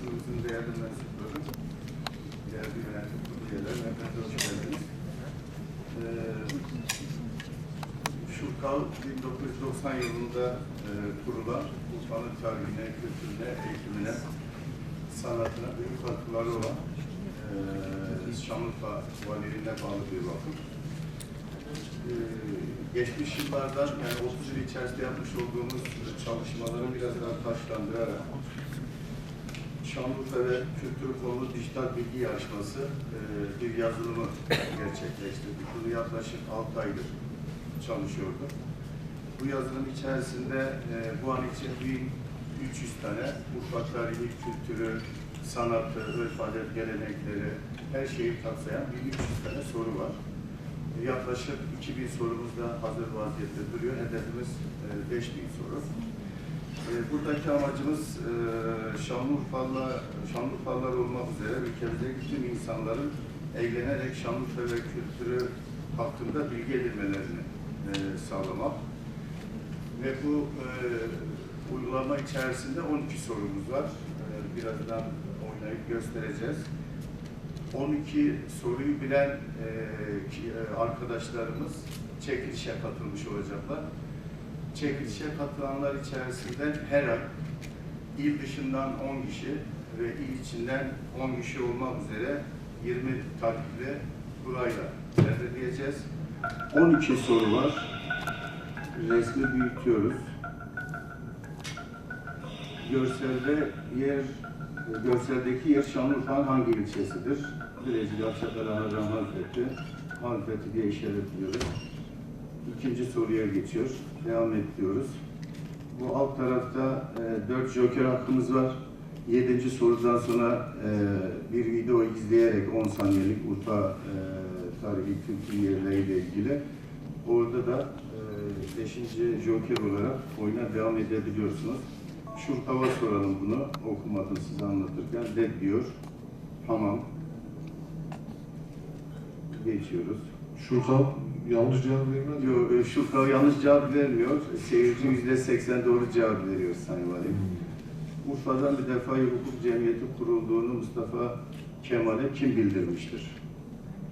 basınımızın değerli mensupları, değerli yönetim kurulu üyeleri, geldiniz. Ee, Şurkal 1990 yılında e, kurulan Urfa'nın tarihine, kültürüne, eğitimine, sanatına büyük katkıları olan e, Şanlıurfa Valiliğine bağlı bir vakıf. Ee, geçmiş yıllardan yani 30 yıl içerisinde yapmış olduğumuz çalışmaları biraz daha taşlandırarak Şanlıurfa ve Kültür Kolu Dijital Bilgi Yarışması e, bir yazılımı gerçekleştirdik. Bunu yaklaşık 6 aydır çalışıyordu. Bu yazılım içerisinde e, bu an için 1300 tane Urfa tarihi, kültürü, sanatı, örf adet, gelenekleri, her şeyi kapsayan 1300 tane soru var. Yaklaşık 2000 sorumuz da hazır vaziyette duruyor. Hedefimiz e, 5000 soru. E, Buradaki amacımız e, Şanlıurfalı, Şanlıurfalılar olmak üzere ülkemizdeki tüm insanların eğlenerek Şanlıurfa ve kültürü hakkında bilgi edinmelerini e, sağlamak. Ve bu e, uygulama içerisinde 12 sorumuz var. Birazdan oynayıp göstereceğiz. 12 soruyu bilen arkadaşlarımız çekilişe katılmış olacaklar. Çekilişe katılanlar içerisinden her ay il dışından 10 kişi ve il içinden 10 kişi olmak üzere 20 takipli burayla belirleyeceğiz. 12 soru var. Resmi büyütüyoruz. Görselde yer, görseldeki yer Şanlıurfa'nın hangi ilçesidir? Bilecik, Akçakale, Harran, Halfeti. Halfeti diye işaretliyoruz. İkinci soruya geçiyor. Devam et diyoruz. Bu alt tarafta e, 4 joker hakkımız var. Yedinci sorudan sonra e, bir video izleyerek 10 saniyelik Urfa e, tarihi kültür yerleriyle ilgili orada da e, 5. joker olarak oyuna devam edebiliyorsunuz. Şurkava soralım bunu. Okumadım size anlatırken. De diyor. Tamam. Geçiyoruz. Şurkan yanlış cevap vermez. Yok, e, Şurkava yanlış cevap vermiyor. Seyirci yüzde seksen doğru cevap veriyor Sayın Valim. Urfa'dan bir defa hukuk cemiyeti kurulduğunu Mustafa Kemal'e kim bildirmiştir?